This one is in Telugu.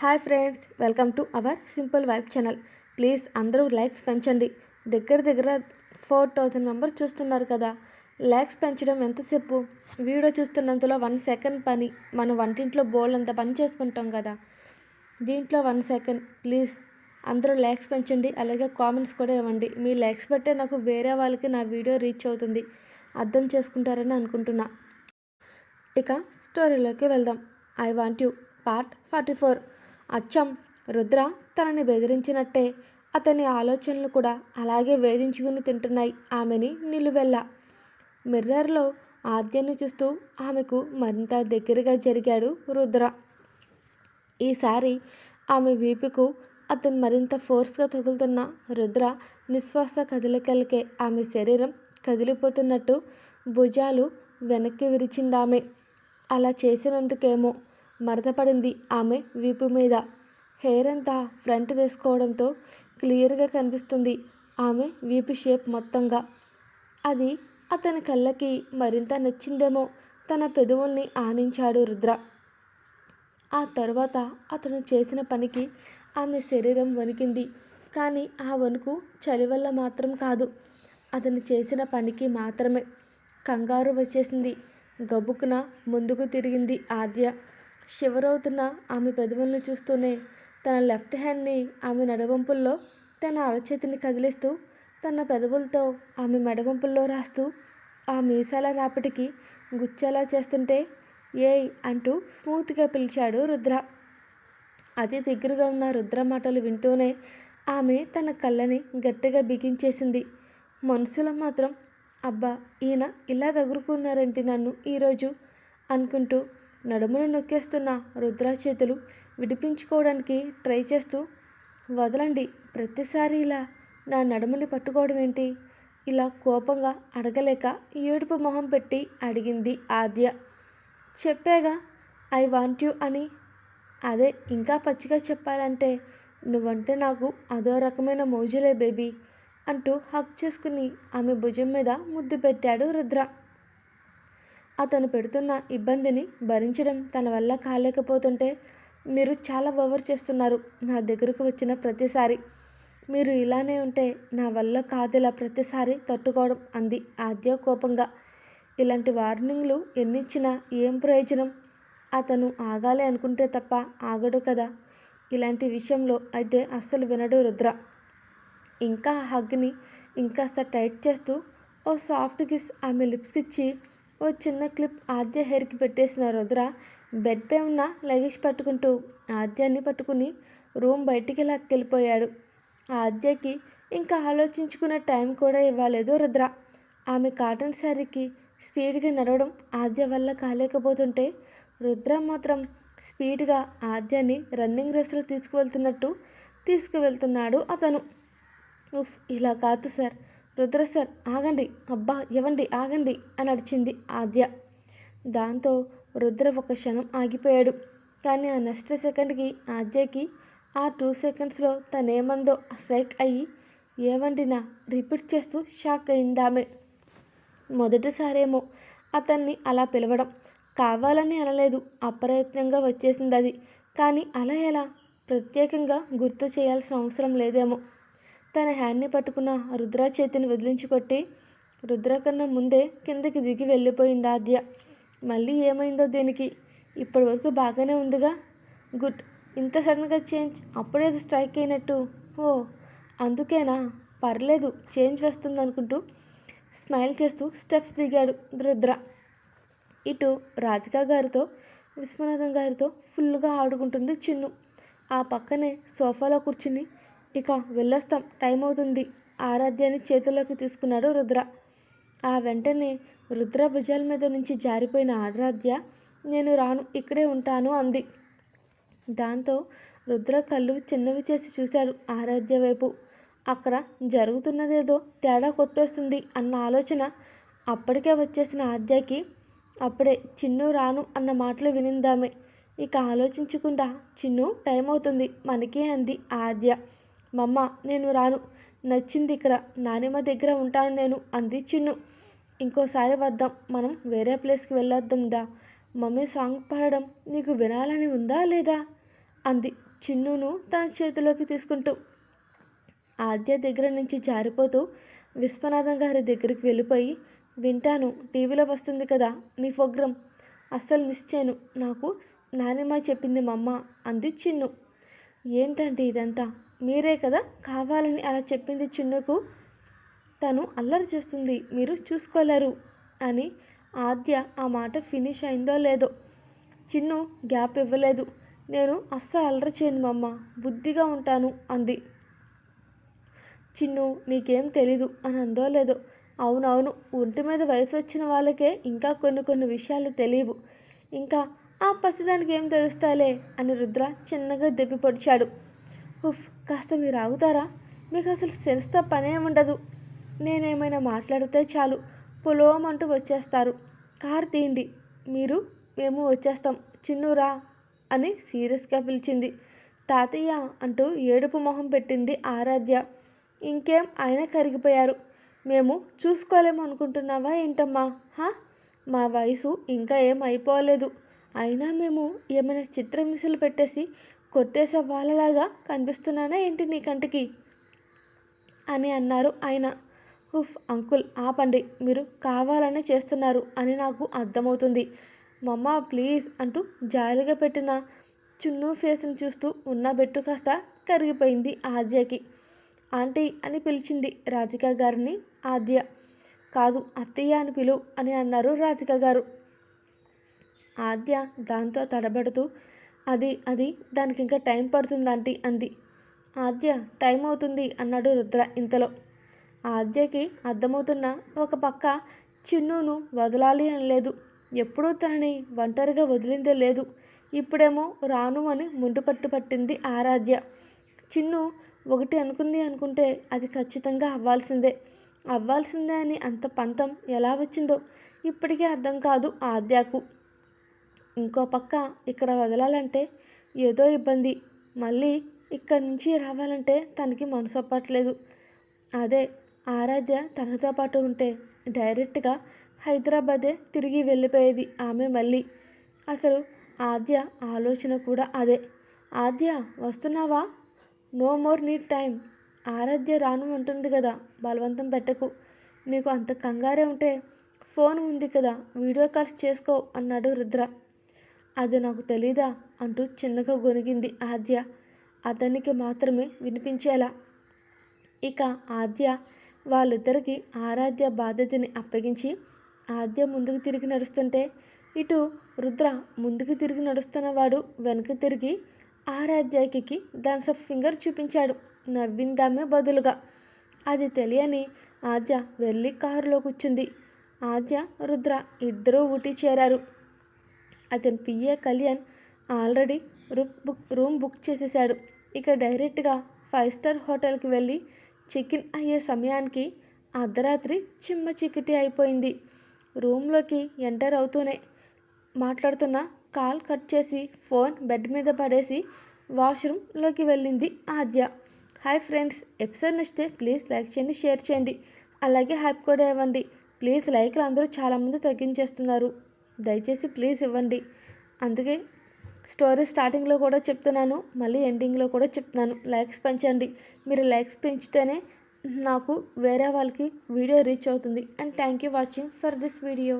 Hi friends welcome to our simple vibe channel. Please అందరూ లైక్స్ పెంచండి. దగ్గర దగ్గర ఫోర్ థౌజండ్ మెంబర్స్ చూస్తున్నారు కదా. లైక్స్ పెంచడం ఎంతసేపు? వీడియో చూస్తున్నంతలో వన్ సెకండ్ పని. మనం వంటింట్లో బోల్ అంత పని చేసుకుంటాం కదా. దీంట్లో వన్ సెకండ్. ప్లీజ్ అందరూ లైక్స్ పెంచండి. అలాగే కామెంట్స్ కూడా ఇవ్వండి. మీ లైక్స్ బట్టే నాకు వేరే వాళ్ళకి నా వీడియో రీచ్ అవుతుంది. అర్థం చేసుకుంటారని అనుకుంటున్నా. ఇక స్టోరీలోకి వెళ్దాం. I want you part forty four. అచ్చం రుద్ర తనని బెదిరించినట్టే. అతని ఆలోచనలు కూడా అలాగే వేధించుకుని తింటున్నాయి ఆమెని నిలువెల్ల. మిర్రర్లో ఆద్యను చూస్తూ ఆమెకు మరింత దగ్గరగా జరిగాడు రుద్ర. ఈసారి ఆమె వీపుకు అతను మరింత ఫోర్స్గా తగులుతున్న రుద్ర నిశ్వాస కదలికలకే ఆమె శరీరం కదిలిపోతున్నట్టు భుజాలు వెనక్కి విరిచిందామె. అలా చేసినందుకేమో మరతపడింది ఆమె వీపు మీద. హెయిర్ అంతా ఫ్రంట్ వేసుకోవడంతో క్లియర్గా కనిపిస్తుంది ఆమె వీపు షేప్ మొత్తంగా. అది అతని కళ్ళకి మరింత నచ్చిందేమో తన పెదవుల్ని ఆనించాడు రుద్ర. ఆ తర్వాత అతను చేసిన పనికి ఆమె శరీరం వణికింది. కానీ ఆ వణుకు చలి వల్ల మాత్రం కాదు. అతను చేసిన పనికి మాత్రమే. కంగారు వచ్చేసింది. గబుకున ముందుకు తిరిగింది ఆద్య. షివరవుతున్న ఆమె పెదవులను చూస్తూనే తన లెఫ్ట్ హ్యాండ్ని ఆమె నడవంపుల్లో తన అరచేతిని కదిలిస్తూ తన పెదవులతో ఆమె మెడవంపుల్లో రాస్తూ ఆ మీసాల రాపటికి గుచ్చేలా చేస్తుంటే ఏయ్ అంటూ స్మూత్గా పిలిచాడు రుద్ర. అతి దగ్గరగా ఉన్న రుద్ర మాటలు వింటూనే ఆమె తన కళ్ళని గట్టిగా బిగించేసింది. మనసులో మాత్రం అబ్బా ఈయన ఇలా తగురుకున్నారేంటి నన్ను ఈరోజు? అనుకుంటూ నడుమును నొక్కేస్తున్న రుద్ర చేతులు విడిపించుకోవడానికి ట్రై చేస్తూ వదలండి ప్రతిసారి ఇలా నా నడుముని పట్టుకోవడం ఏంటి? ఇలా కోపంగా అడగలేక ఏడుపు మొహం పెట్టి అడిగింది ఆద్య. చెప్పాగా ఐ వాంట్ యూ అని. అదే ఇంకా పచ్చిగా చెప్పాలంటే నువ్వంటే నాకు అదో రకమైన మోజులే బేబీ అంటూ హక్ చేసుకుని ఆమె భుజం మీద ముద్దు పెట్టాడు రుద్ర. అతను పెడుతున్న ఇబ్బందిని భరించడం తన వల్ల కాలేకపోతుంటే మీరు చాలా ఓవర్ చేస్తున్నారు నా దగ్గరకు వచ్చిన ప్రతిసారి. మీరు ఇలానే ఉంటే నా వల్ల కాదులా ప్రతిసారి తట్టుకోవడం అంది ఆద్య కోపంగా. ఇలాంటి వార్నింగ్లు ఎన్నిచ్చినా ఏం ప్రయోజనం? అతను ఆగాలి అనుకుంటే తప్ప ఆగడు కదా. ఇలాంటి విషయంలో అయితే అస్సలు వినడు రుద్ర. ఇంకా హగ్ని ఇంకాస్త టైట్ చేస్తూ ఓ సాఫ్ట్ కిస్ ఆమె లిప్స్కిచ్చి ఓ చిన్న క్లిప్ ఆద్య హెయిర్కి పెట్టేసిన రుద్ర బెడ్పై ఉన్న లగేజ్ పట్టుకుంటూ ఆద్యాన్ని పట్టుకుని రూమ్ బయటికి లాక్కెళ్ళిపోయాడు. ఆద్యకి ఇంకా ఆలోచించుకునే టైం కూడా ఇవ్వలేదు రుద్ర ఆమె కాటన్ శారీకి స్పీడ్గా నడవడం ఆద్య వల్ల కాలేకపోతుంటే రుద్ర మాత్రం స్పీడ్గా ఆద్యాన్ని రన్నింగ్ రేస్లో తీసుకువెళ్తున్నట్టు తీసుకువెళ్తున్నాడు అతను. ఉఫ్ ఇలా కాదు సార్. రుద్ర సార్ ఆగండి. అబ్బా ఇవ్వండి ఆగండి అని అడిచింది ఆద్య. దాంతో రుద్ర ఒక క్షణం ఆగిపోయాడు. కానీ ఆ నెక్స్ట్ సెకండ్కి ఆద్యకి ఆ టూ సెకండ్స్లో తనేమందో స్ట్రైక్ అయ్యి ఏవండినా రిపీట్ చేస్తూ షాక్ అయిందామె. మొదటిసారేమో అతన్ని అలా పిలవడం. కావాలని అనలేదు. అప్రయత్నంగా వచ్చేసింది అది. కానీ అలా ఎలా? ప్రత్యేకంగా గుర్తు చేయాల్సిన అవసరం లేదేమో. తన హ్యాండ్ని పట్టుకున్న రుద్ర చేతిని వదిలించుకొట్టి రుద్ర కన్నా ముందే కిందకి దిగి వెళ్ళిపోయింది ఆద్య. మళ్ళీ ఏమైందో దీనికి? ఇప్పటి వరకు బాగానే ఉందిగా? గుడ్. ఇంత సడన్గా చేంజ్. అప్పుడే అది స్ట్రైక్ అయినట్టు. ఓ అందుకేనా? పర్లేదు. చేంజ్ వస్తుంది అనుకుంటూ స్మైల్ చేస్తూ స్టెప్స్ దిగాడు రుద్ర. ఇటు రాధిక గారితో విశ్వనాథం గారితో ఫుల్గా ఆడుకుంటుంది చిన్ను. ఆ పక్కనే సోఫాలో కూర్చుని ఇక వెళ్ళొస్తాం. టైం అవుతుంది ఆరాధ్యాన్ని చేతుల్లోకి తీసుకున్నాడు రుద్ర. ఆ వెంటనే రుద్ర భుజాల మీద నుంచి జారిపోయిన ఆరాధ్య నేను రాను ఇక్కడే ఉంటాను అంది. దాంతో రుద్ర కళ్ళు చిన్నవి చేసి చూశాడు ఆరాధ్య వైపు. అక్కడ జరుగుతున్నదేదో తేడా కొట్టొస్తుంది అన్న ఆలోచన అప్పటికే వచ్చేసిన ఆద్యకి. అప్పుడే చిన్ను రాను అన్న మాటలు వినిందామే. ఇక ఆలోచించకుండా చిన్ను టైం అవుతుంది మనకే అంది ఆద్య. మమ్మ నేను రాను. నచ్చింది ఇక్కడ. నానిమ్మ దగ్గర ఉంటాను నేను అంది చిన్ను. ఇంకోసారి వద్దాం. మనం వేరే ప్లేస్కి వెళ్ళొద్దాం దా. మమ్మీ సాంగ్ పాడడం నీకు వినాలని ఉందా లేదా? అంది చిన్నును తన చేతిలోకి తీసుకుంటూ. ఆద్య దగ్గర నుంచి జారిపోతూ విశ్వనాథం గారి దగ్గరికి వెళ్ళిపోయి వింటాను. టీవీలో వస్తుంది కదా. నీ ప్రోగ్రాం. అస్సలు మిస్ చేయను. నాకు నానిమ్మ చెప్పింది మమ్మ అంది చిన్ను. ఏంటంటే ఇదంతా? మీరే కదా? కావాలని అలా చెప్పింది చిన్నుకు. తను అల్లరి చేస్తుంది. మీరు చూసుకోలేరు అని ఆద్య ఆ మాట ఫినిష్ అయిందో లేదో. చిన్ను గ్యాప్ ఇవ్వలేదు. నేను అస్సలు అల్లరి చేయను మమ్మ. బుద్ధిగా ఉంటాను అంది. చిన్ను నీకేం తెలీదు అని అందో లేదో. అవునవును. ఒంటి మీద వయసు వచ్చిన వాళ్ళకే ఇంకా కొన్ని కొన్ని విషయాలు తెలియవు. ఇంకా ఆ పసిదానికి ఏం తెలుస్తాలే అని రుద్ర చిన్నగా దెబ్బి పొడిచాడు. ఉఫ్ కాస్త మీరు ఆగుతారా? మీకు అసలు సెన్స్తో పనే ఉండదు. నేనేమైనా మాట్లాడితే చాలు. పొలోమంటూ వచ్చేస్తారు. కార్ తీయండి. మీరు మేము వచ్చేస్తాం. చిన్నురా? అని సీరియస్గా పిలిచింది. తాతయ్య అంటూ ఏడుపు మొహం పెట్టింది ఆరాధ్య. ఇంకేం ఆయన కరిగిపోయారు. మేము చూసుకోలేము అనుకుంటున్నావా ఏంటమ్మా? హా? మా వయసు ఇంకా ఏం అయిపోలేదు. అయినా మేము ఏమైనా చిత్రమిసులు పెట్టేసి కొట్టేసే వాళ్ళలాగా కనిపిస్తున్నానా ఏంటి నీ కంటికి? అని అన్నారు ఆయన. హుఫ్ అంకుల్ ఆపండి. మీరు కావాలనే చేస్తున్నారు అని నాకు అర్థమవుతుంది. మమ్మ ప్లీజ్ అంటూ జాలిగా పెట్టిన చున్ను ఫేస్ని చూస్తూ ఉన్న బెట్టు కాస్త కరిగిపోయింది ఆద్యకి. ఆంటీ అని పిలిచింది రాధిక గారిని ఆద్య. కాదు అత్తయ్య అని పిలు అని అన్నారు రాధిక గారు. ఆద్య దాంతో తడబడుతూ అది అది దానికి ఇంకా టైం పడుతుంది అంది. ఆద్య టైం అవుతుంది అన్నాడు రుద్ర ఇంతలో. ఆద్యకి అర్థమవుతున్న ఒక పక్క చిన్నును వదలాలి అని లేదు ఎప్పుడూ తనని ఒంటరిగా వదిలిందే లేదు. ఇప్పుడేమో రాను అని ముందు పట్టు పట్టింది ఆరాధ్య. చిన్ను ఒకటి అనుకుంది అనుకుంటే అది ఖచ్చితంగా అవ్వాల్సిందే. అవ్వాల్సిందే అని అంత పంతం ఎలా వచ్చిందో ఇప్పటికీ అర్థం కాదు ఆద్యకు. ఇంకో పక్క ఇక్కడ వదలాలంటే ఏదో ఇబ్బంది. మళ్ళీ ఇక్కడి నుంచి రావాలంటే తనకి మనసు ఒప్పట్లేదు అదే ఆరాధ్య తనతో పాటు ఉంటే డైరెక్ట్గా హైదరాబాదే తిరిగి వెళ్ళిపోయేది ఆమె మళ్ళీ. అసలు ఆద్య ఆలోచన కూడా అదే. ఆద్య వస్తున్నావా? No more need time Aradhya రాను ఉంటుంది కదా బలవంతం పెట్టకు. నీకు అంత కంగారే ఉంటే ఫోన్ ఉంది కదా వీడియో కాల్స్ చేసుకో అన్నాడు రుద్ర. అది నాకు తెలీదా? అంటూ చిన్నగా గొనిగింది ఆద్య. అతనికి మాత్రమే వినిపించేలా. ఇక ఆద్య వాళ్ళిద్దరికి ఆరాధ్య బాధ్యతని అప్పగించి ఆద్య ముందుకు తిరిగి నడుస్తుంటే ఇటు రుద్ర ముందుకు తిరిగి నడుస్తున్నవాడు వెనక తిరిగి ఆరాధ్యకి దాని ఫింగర్ చూపించాడు. నవ్విందామే బదులుగా. అది తెలియని ఆద్య వెళ్ళి కారులో కూర్చుంది. ఆద్య రుద్ర ఇద్దరూ ఊటీ చేరారు. అతని PA Kalyan already room book room book చేసేసాడు ఇక డైరెక్ట్గా ఫైవ్ స్టార్ హోటల్కి వెళ్ళి చెక్ ఇన్ అయ్యే సమయానికి అర్ధరాత్రి చిమ్మ చీకటి అయిపోయింది. రూమ్లోకి ఎంటర్ అవుతూనే మాట్లాడుతున్న కాల్ కట్ చేసి ఫోన్ బెడ్ మీద పడేసి వాష్రూమ్లోకి వెళ్ళింది ఆద్య. హాయ్ ఫ్రెండ్స్ ఎపిసోడ్ నచ్చితే ప్లీజ్ లైక్ చేయండి షేర్ చేయండి. అలాగే హ్యాప్ కూడా ఇవ్వండి. ప్లీజ్ లైక్లు అందరూ చాలామంది తగ్గించేస్తున్నారు. దయచేసి ప్లీజ్ ఇవ్వండి. అందుకే స్టోరీ స్టార్టింగ్లో కూడా చెప్తున్నాను మళ్ళీ ఎండింగ్లో కూడా చెప్తున్నాను. లైక్స్ పెంచండి. మీరు లైక్స్ పెంచితేనే నాకు వేరే వాళ్ళకి వీడియో రీచ్ అవుతుంది. And thank you watching for this video.